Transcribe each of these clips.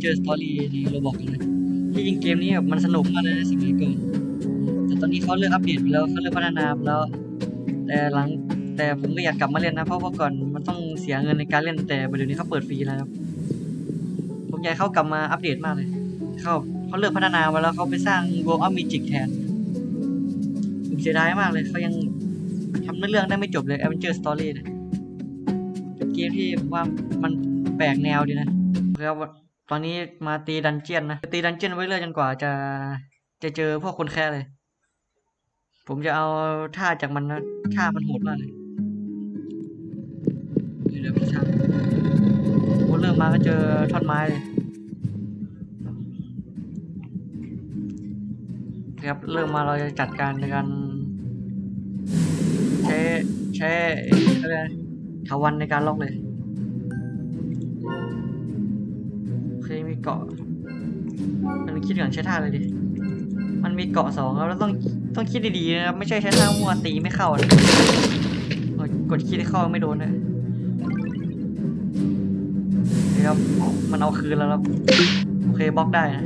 เจอร์สตอรี่ในโรบอกเลยที่จริงเกมนี้แบบมันสนุกมากเลยนะสมัยก่อนแต่ตอนนี้เขาเลิกอัปเดตไปแล้วเขาเลิกพัฒนาไปแล้ว แต่หลังแต่ผมก็อยากกลับมาเล่นนะ เพราะว่าก่อนมันต้องเสียเงินในการเล่นแต่เดี๋ยวนี้เขาเปิดฟรีแล้วครับผมอยากให้เขากลับมาอัปเดตมากเลยเขาเขาเลิกพัฒนาไปแล้วเขาไปสร้าง World of Magic แทนผมเสียดายมากเลยเขายังทำเรื่องได้ไม่จบเลย Adventure Story เนี่ยเป็นเกมที่ผมว่ามันแปลกแนวดีนะแล้ว ตอนนี้มาตีดันเจียนนะตีดันเจียนไว้เรื่อยจนกว่าจะจะเจอพวกคนแค่เลย ผมจะเอาท่าจากมันนะท่ามันโหดมากเลยเดี๋ยวพี่ช่างโอ้เริ่มมาก็เจอท่อนไม้เลยครับเริ่มมาเราจะจัดการในการใช้ใช้อะไรนะถาวันในการล็อกเลย เกาะ มันคิดก่อนใช้ท่าเลยดิ มันมีเกาะสองแล้วต้องต้องคิดดีๆนะครับ ไม่ใช่ใช้ท่ามัวตีไม่เข้านะโอ้ยกดคิดให้เข้าไม่โดนนะนี่ครับ มันเอาคืนแล้วครับ โอเคบล็อกได้นะ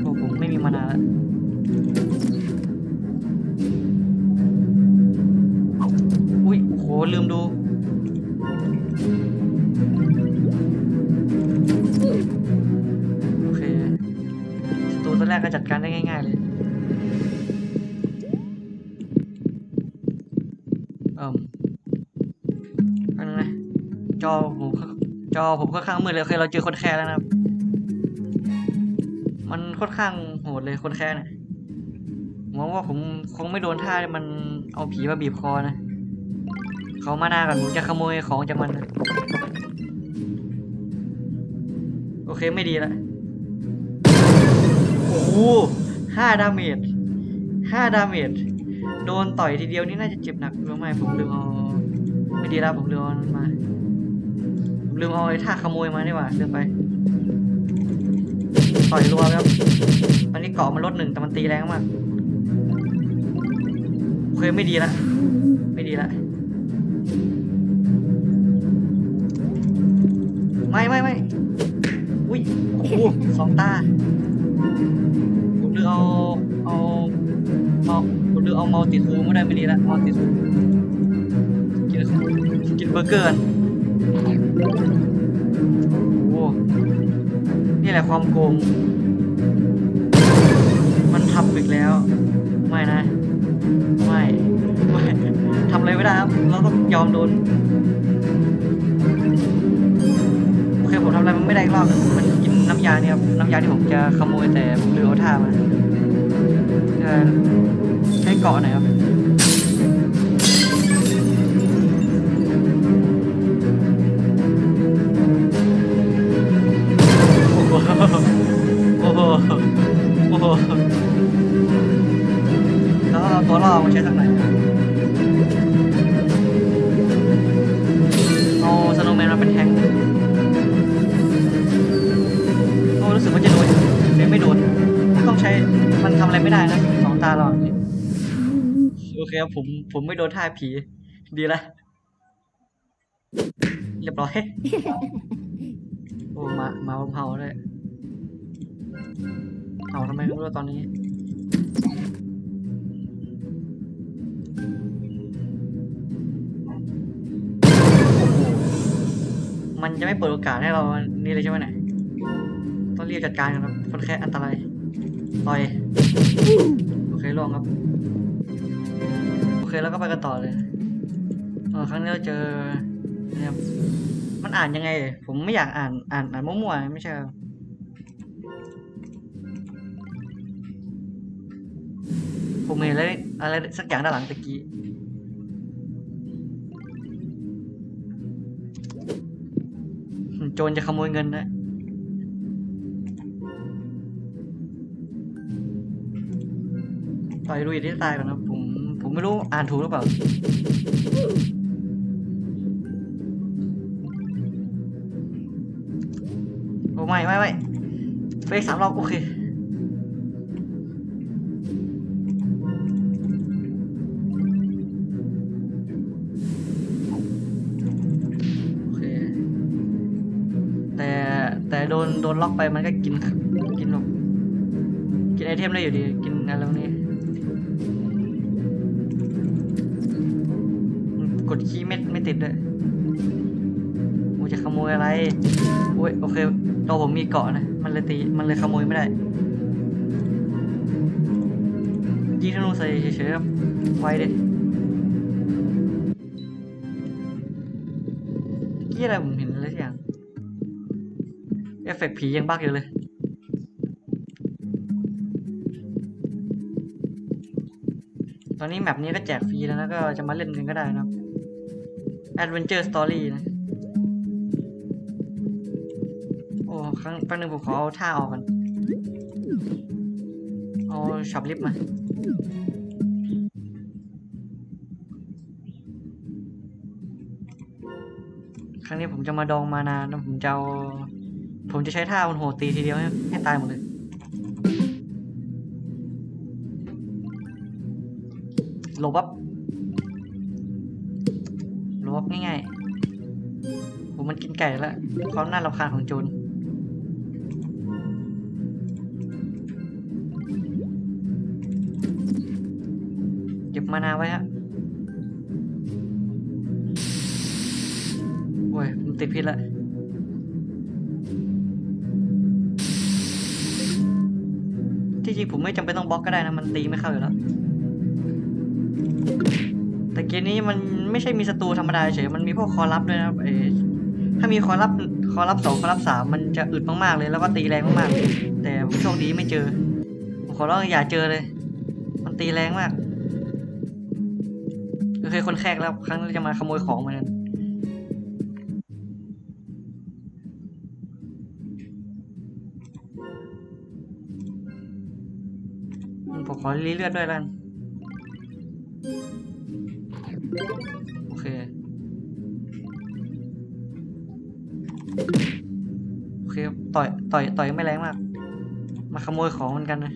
โอ้ผมไม่มีมานาแล้ว กก็จัดการได้ง่าย ๆ เลยเอ่มอันนึงนะจอผมจอผมค่อนข้างมืดเลยโอเคเราเจอคนแค่แล้วนะครับ มันค่อนข้างโหดเลยคนแค่น่ะหวังว่าผมคงไม่โดนท่ามันเอาผีมาบีบคอนะเขามาหน้ากันผมจะขโมยของจากมันนะโอเคไม่ดีและ โอ้โหห้าดาเมจห้าดาเมจโดนต่อยทีเดียวนี่น่าจะเจ็บหนักหรือไม่ผมลืมเอาไม่ดีแล้วผมลืมเอามาผมลืมเอาไอ้ท่าขโมยมานี่หว่าลืมไป ต่อยรัวครับตอนนี้เกาะมันลดหนึ่งแต่มันตีแรงมากเคยไม่ดีละไม่ดีละไม่ไม่ไม่อุ้ยโอ้โหสองตา เอาเมาติทูไม่ได้ไม่ดีละเมาติทูกินกินเบอร์เกอร์โอ้นี่แหละความโกง มันทำอีกแล้ว ไม่นะ ไม่ไม่ทำอะไรไม่ได้ครับ เราต้องยอมโดนโอเคผมทำอะไรมันไม่ได้อีกรอบหนึ่งมันกินน้ำยาเนี่ยครับ น้ำยาที่ผมจะขโมยแต่ผมลืมเอาท่ามาจะใช้เกาะไหนครับ ครับผมผมไม่โดนท่าผี ดีละ เรียบร้อย โอ้มามาเผาเลยเผาทำไมไม่รู้ตอนนี้มันจะไม่เปิดโอกาสให้เรา นี่เลยใช่ไหมเนี่ยต้องรีบจัดการกันครับคนแค่อันตรายต่อย โอเคล่วงครับ เคแล้วก็ไปกันต่อเลยเออครั้งนี้เราเจอเนี่ยมันอ่านยังไง ผมไม่อยากอ่านอ่านอ่านมั่วๆไม่ใช่ผมเห็นอะไรอะไรสักอย่างด้านหลังตะกี้โจรจะขโมยเงินนะต่อยลุยที่ตายก่อนนะผมผม ไม่รู้อ่านถูกหรือเปล่า โอ้ไม่ไม่ไม่เฟกสามรอบโอเคโอเคแต่โดนโดนล็อกไปมันก็กินกินแบบกินไอเทมได้อยู่ดี กินอะไรพวกนี้ กดคีย์ไม่ไม่ติดด้วยกูจะขโมยอะไรโอ้ยโอเคตัวผมมีเกาะนะ มันเลยตีมันเลยขโมยไม่ได้ยิงธนูใส่เฉยๆไวดิกี้อะไรผมเห็นอะไรสักอย่างเอฟเฟกต์ผียังบักอยู่เลยตอนนี้แมปนี้ก็แจกฟรีแล้วนะก็จะมาเล่นกันก็ได้นะ ครับ Adventure Story นะ โอ้ ครั้งแป๊บนึงผมขอเอาท่าออกกันเอาช็อปลิฟต์มา ครั้งนี้ผมจะมาดองมานานผมจะเอาผมจะใช้ท่ามันโหดตีทีเดียวให้ใหตายหมดเลยโลบับโลบับ ง่ายๆผมมันกินไก่แล้วความน่ารำคาญของโจรเก็บมานาไว้ฮะโอ้ยผมติดพิษละที่จริงผมไม่จำเป็นต้องบล็อกก็ได้นะ มันตีไม่เข้าอยู่แล้ว มนี้มันไม่ใช่มีศัตรูธรรมดาเฉย มันมีพวกคอรับด้วยนะเอถ้ามีคอรับคอรับสองคอรับสามมันจะอึดมากๆเลยแล้วก็ตีแรงมากๆ แต่โชคดีไม่เจอ ผมขอร้องอย่าเจอเลย มันตีแรงมากก็เคยคนแขกแล้วครั้งนี้จะมาขโมยของเหมือนกันผมขอรีเลือดด้วยแล้วกัน โอเค โอเค ต่อย ต่อย ต่อยไม่แรงมาก มาขโมยของเหมือนกันนะ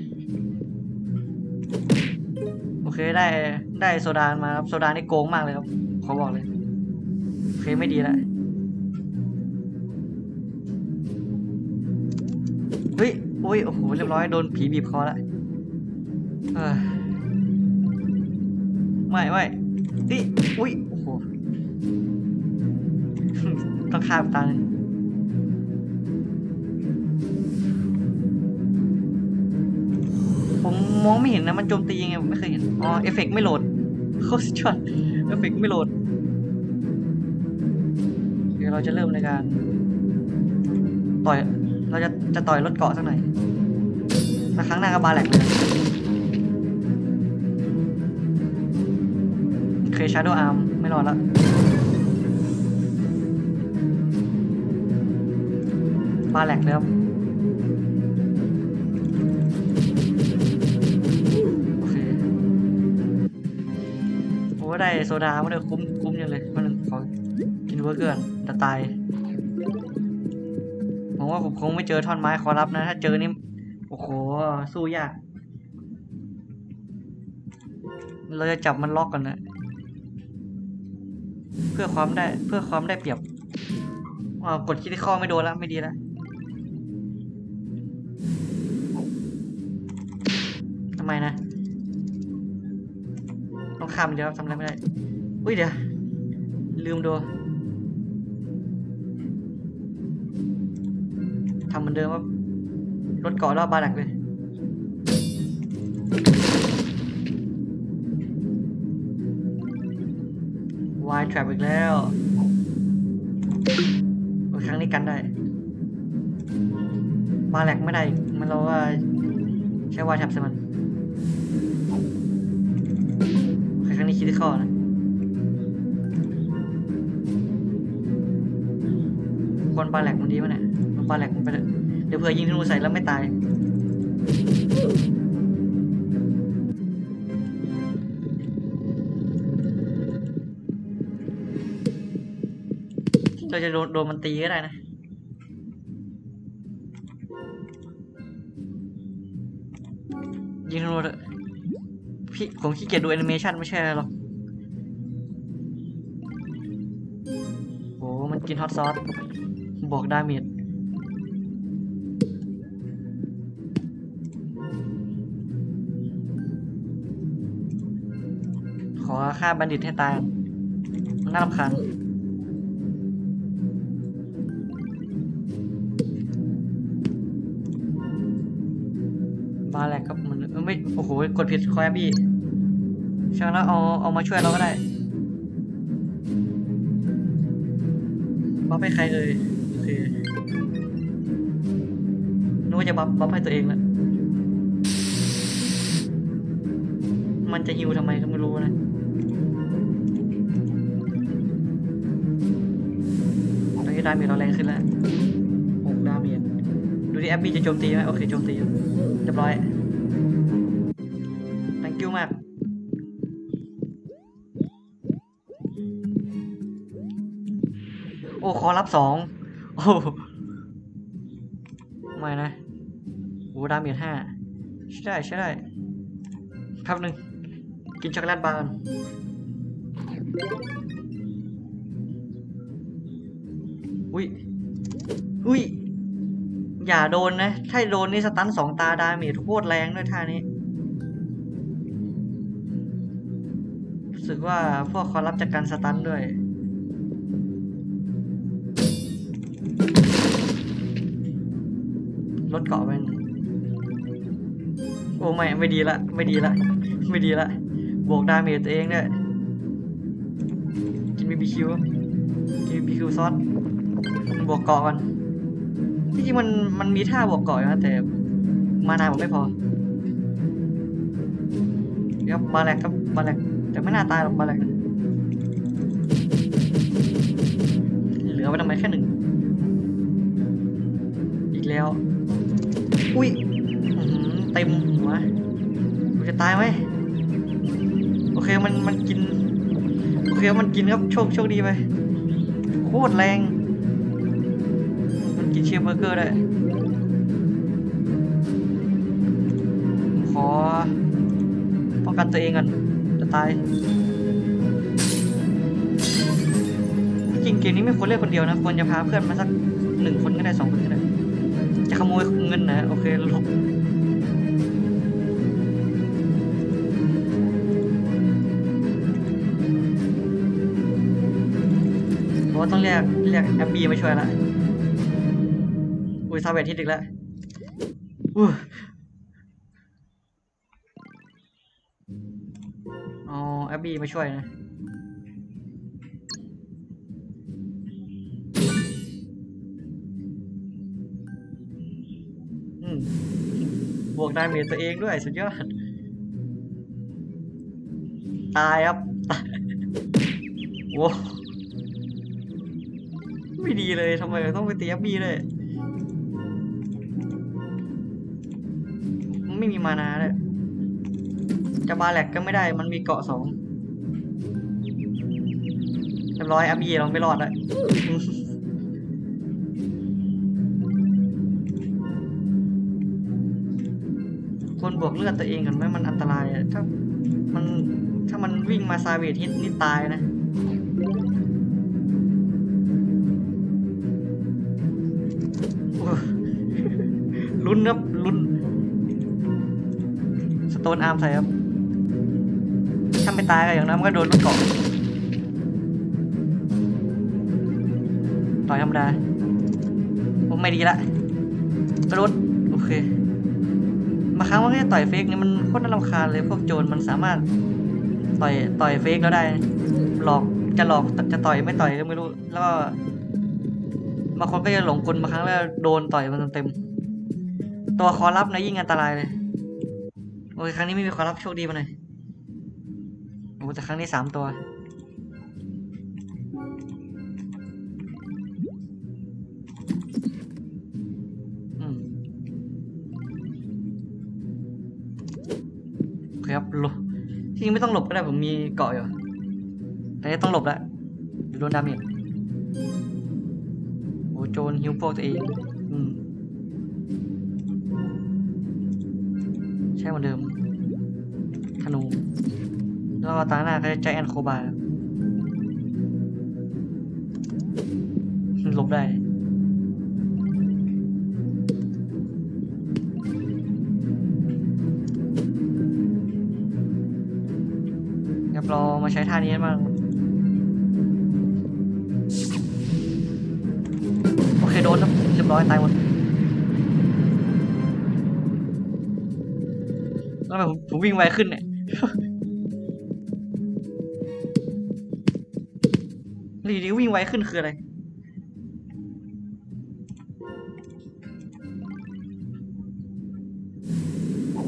โอเค ได้ ได้โซดามาครับ โซดานี่โกงมากเลยครับ ขอบอกเลย โอเค ไม่ดีแล้วเฮ้ยโอ้ย โอ้โห เรียบร้อย โดนผีบีบคอแล้วไม่ไม่ ต้องข้ามตาเลยผมมองไม่เห็นนะมันโจมตียังไงผมไม่เคยเห็น อ๋อ เอฟเฟกต์ไม่โหลดโคตรสุดยอดเอฟเฟกต์ไม่โหลด เดี๋ยวเราจะเริ่มในการ ต่อย เราจะจะต่อยรถเกาะสักหน่อยถ้าครั้งหน้าก็บบาแหลกเลยเคยชาร์โดอาร์มไม่รอดแล้ว บาแหลกเลยครับโอเคโอ้ได้โซดามาด้วยคุ้มคุ้มยังเลยมันงขอกินเบอร์เกอร์จะตายผมว่าผมคงไม่เจอท่อนไม้ขอรับนะ ถ้าเจอนี่โอ้โหสู้ยากเราจะจับมันล็อกก่อนนะ เพื่อความได้เพื่อความได้เปรียบอ่ากดคิดที่ข้อไม่โดนแล้วไม่ดีแล้ว ไมนะ ต้องข้ามเดียวทำอะไรไม่ได้ อุ้ยเดี๋ยว ลืมดูทำเหมือนเดิมว่ารถเกาะรอบบาดักเลยวายแทร็บอีกแล้วอ้ยครั้งนี้กันได้มาแหลกไม่ได้ มันเราว่าใช้วายแทร็บใส่มัน คครั้งนี้คิดข้อนะคนปลาแหลกมันดีมั้ยเนี่ยมันปลาแหลกมันไปเลยเดี๋ยวเผื่อยิงธนูใส่แล้วไม่ตายเราจะโดนโดนมันตีก็ได้นะยิงธนูเถอะ พี่ผมขี้เกียจดูแอนิเมชันไม่ใช่หรอกโอ้มันกินฮอตซอสบอกดาเมจขอฆ่าบัณฑิตให้ตายน่ารำคาญ อ้โอ้โหกดผิดคอยบี้ช่างแล้วเอาเอามาช่วยเราก็ได้บัฟให้ใครเอ่ยโอเคนึกว่าจะบัฟบัฟให้ตัวเองล้วมันจะฮิวทำไมก็ไม่รู้นะตอนนี้ดาเมจเราแรงขึ้นแล้วหกดาเมจดูดิแอปบี้จะโจมตีไหมโอเคโจมตีอยู่เรียบร้อย โอ้ขอรับสองโอ้ไม่นะโอ้ดาเมจห้าใช่ได้ใช่ได้แป๊บหนึ่งกินช็อกโกแลตบาร์อนอุ้ยอุ้ยอย่าโดนนะ ถ้าโดนนี่สตันสองตาดาเมจโคตรแรงด้วยท่านี้รู้สึกว่าพวกเขารับจากการสตันด้วย ลดเกาะมันโอ้ไม่ไม่ดีละ ไม่ดีละ ไม่ดีละ บวกดาเมจตัวเองด้วยกินบีบีคิวกินบีบีคิวซอสบวกเกาะก่อนที่จริงมันมันมีท่าบวกเกาะนะแต่มานาผมไม่พอครับบาแลกครับบาแลกแต่ไม่น่าตายหรอกบาแลกเหลือไปทำไมแค่หนึ่งอีกแล้ว อุ้ยอื้อหือเต็มหัวกูจะตายไหมโอเคมันมันกินโอเคมันกินครับโชคโชคดีไปโคตรแรง มันกินเชียร์เบอร์เกอร์ได้ขอป้องกันตัวเองกันจะตายจริงเกมนี้ไม่ควรเล่นคนเดียวนะควรจะพาเพื่อนมาสักหนึ่งคนก็ได้สองคนก็ได้ จะขโมยเงินนะโอเคหลบเพราะต้องเรียกเรียกแอมบีมาช่วยละอุ้ยซาเวททิดอีกแล้วอู้เอแอปบีมาช่วยนะ บวกดาเมจตัวเองด้วยสุดยอด ตายครับโว้ไม่ดีเลยทำไมต้องไปตีแอปบีเลยไม่มีมานาเลยจะบาแหลกก็ไม่ได้มันมีเกาะสองเรียบร้อยอัพยีลองไปรอดแล้ว บวกเลือดตัวเองกันไหมมันอันตรายอะถ้ามันถ้ามันวิ่งมาซาเวทฮิตนี่ตายนะลุ้นครับลุ้นสโตนอาร์มใส่ครับถ้าไม่ตายก็อย่างนั้นมันก็โดนลูกเกาะต่อยธรรมดาผมไม่ดีละกระโดดโอเค มาครั้งว่าแค่ต่อยเฟกนี่มันโคตรน่ารำคาญเลยพวกโจรมันสามารถต่อยต่อยเฟกแล้วได้ หลอกจะหลอกจะต่อยไม่ต่อยก็ไม่รู้ แล้วก็บางคนก็จะหลงกลบางครั้งแล้วโดนต่อยมันเต็มๆตัวคอรับนะยิ่งอันตรายเลยโอเคครั้งนี้ไม่มีความรับโชคดีมาหน่อยโอ้แต่ครั้งนี้สามตัว คครับหลบที่จริงไม่ต้องหลบก็ได้ผมมีเกาะอยู่แต่ต้องหลบแล้วโดนดาเมจโอ้โจรฮิวพวกตัวเองอืมใช่เหมือนเดิมธนูแล้วก็ตาหน้าก็จะใจแอนโคบาหลบได้ มาใช้ท่านี้บ้างโอเคโดนแล้วเรียบร้อยตายหมดแล้วทำไมผมผมวิ่งไวขึ้นเนี่ยลีดีวิ่งไวขึ้นคืออะไร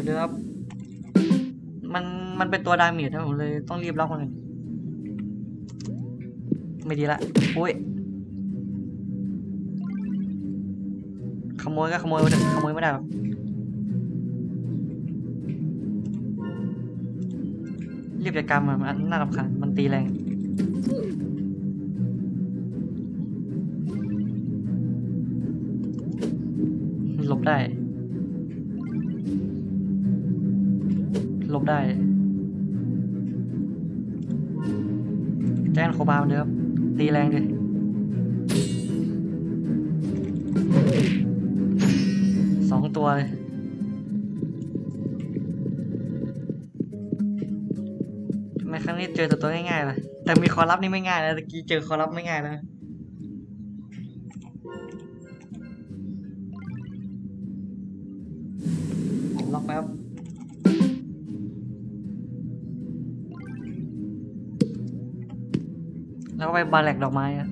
เดี๋ยวครับมัน มันเป็นตัวดาเมจนะผมเลย ต้องรีบล็อกมันเลยไม่ดีละโอ้ยขโมยก็ขโมยไปเถอะขโมยไม่ได้หรอกรีบจัดการมันมันน่ารำคาญมันตีแรงหลบได้หลบได้ บาเหมือนเดิมตีแรงดิสองตัวเลยทำไมครั้งนี้เจอแต่ตัวง่ายๆเลยแต่มีคอรับนี่ไม่ง่ายนะตะกี้เจอคอรับไม่ง่ายนะ ไปบาแหลกดอกไม้อะ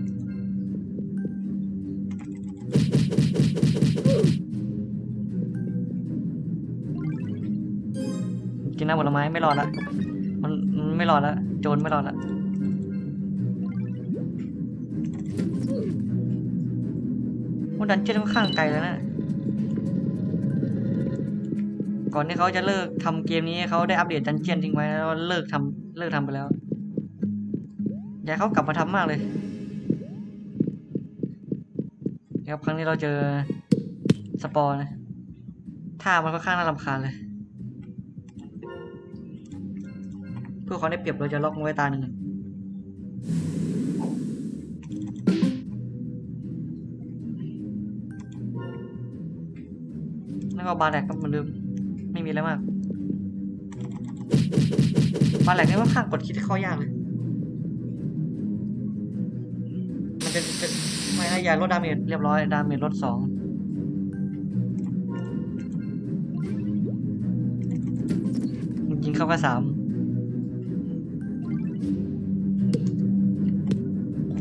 กินน้ำผลไม้ไม่รอดละมันไม่รอดละโจรไม่รอดละว่าดันเจี้ยนค่อนข้างไกลแล้วนะก่อนที่เขาจะเลิกทำเกมนี้เขาได้อัปเดตดันเจียนทิ้งไว้แล้วเลิกทำเลิกทำไปแล้ว อยากเขากลับมาทำมากเลยนะครับครั้งนี้เราเจอสปอร์นะท่ามันค่อนข้างน่ารำคาญเลย เพื่อความได้เปรียบเราจะล็อกมันไว้ตาหนึ่งแล้วก็บาร์แลกก็เหมือนเดิมไม่มีอะไรมาก บาแหลกนี่ว่าข้างกดคิดที่ข้อยากเลย มันจะไม่ให้ยาลดดาเมจเรียบร้อย ดาเมจลดสองจริงเข้าก็สาม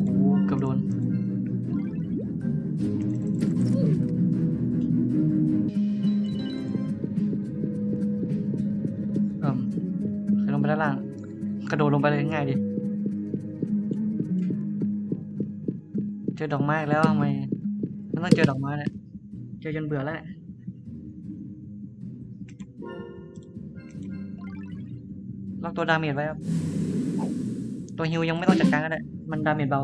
โอ้เกือบโดนเอิ่มลงไปด้านล่าง กระโดดลงไปเลยง่ายดิ เจอดอกไม้แล้วทำไมมันต้องเจอดอกไม้เนี่ยเจอจนเบื่อแล้วเนี่ยล็อกตัวดาเมจไว้ครับ ตัวฮิวยังไม่ต้องจัดการก็ได้ มันดาเมจเบา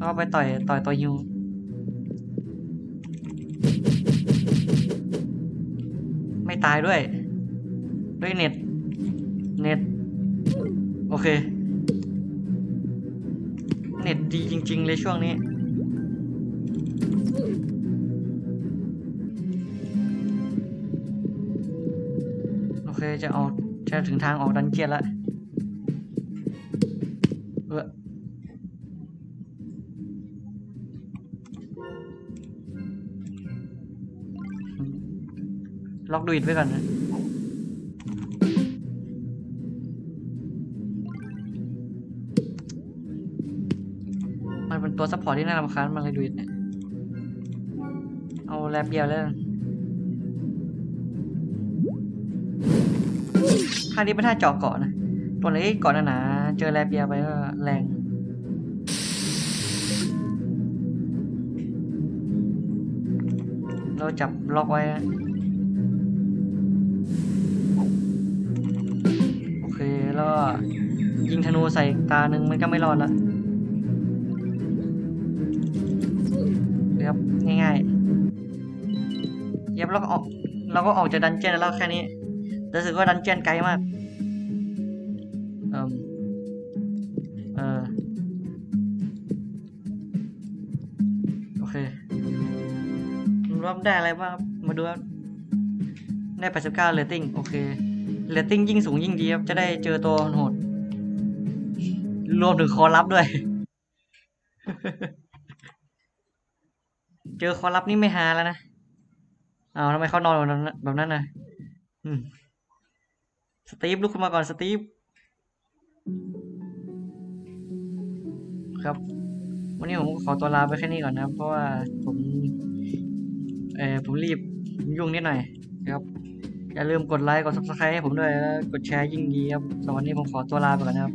ก็ไปต่อยต่อยตัวฮิวไม่ตายด้วย ด้วยเน็ต เน็ต โอเค เน็ตดีจริง ๆ เลยช่วงนี้ โอเคจะออกจะถึงทางออกดันเจียนแล้วเออล็อกดูอิดไว้ก่อนนะ ซัพพอร์ตที่น่ารำคาญมันเลยดูดเนี่ย เอาแลบเดียวแล้วกันท่านี้เป็นท่าเจาะเกาะนะ ตัวไหนเกาะหนาๆเจอแลบเดียวไปก็แรงเราจับล็อกไว้นะโอเค แล้วยิงธนูใส่ตาหนึ่งมันก็ไม่รอดละ เรียบง่ายๆเย็บแล้วก็ออกเราก็ออกจากดันเจียนแล้วแค่นี้รู้สึกว่าดันเจียนไกลมาก เอ่มเออโอเครอบได้อะไรบ้างมาดูครับได้แปดสิบเก้าเรตติ้งโอเคเรตติ้งยิ่งสูงยิ่งดีครับ จะได้เจอตัวโหดรวมถึงคอรับด้วย เจอคอรับนี่ไม่ฮาแล้วนะเอาทำไมเขานอนแบบนั้นนะสตีฟลุกขึ้นมาก่อนสตีฟครับ วันนี้ผมขอตัวลาไปแค่นี้ก่อนนะ เพราะว่าผมเออผมรีบยุ่งนิดหน่อยนะครับ อย่าลืมกดไลค์กด subscribe ให้ผมด้วยแล้วกดแชร์ยิ่งดีครับสำหรับวันนี้ผมขอตัวลาไปก่อนนะครับ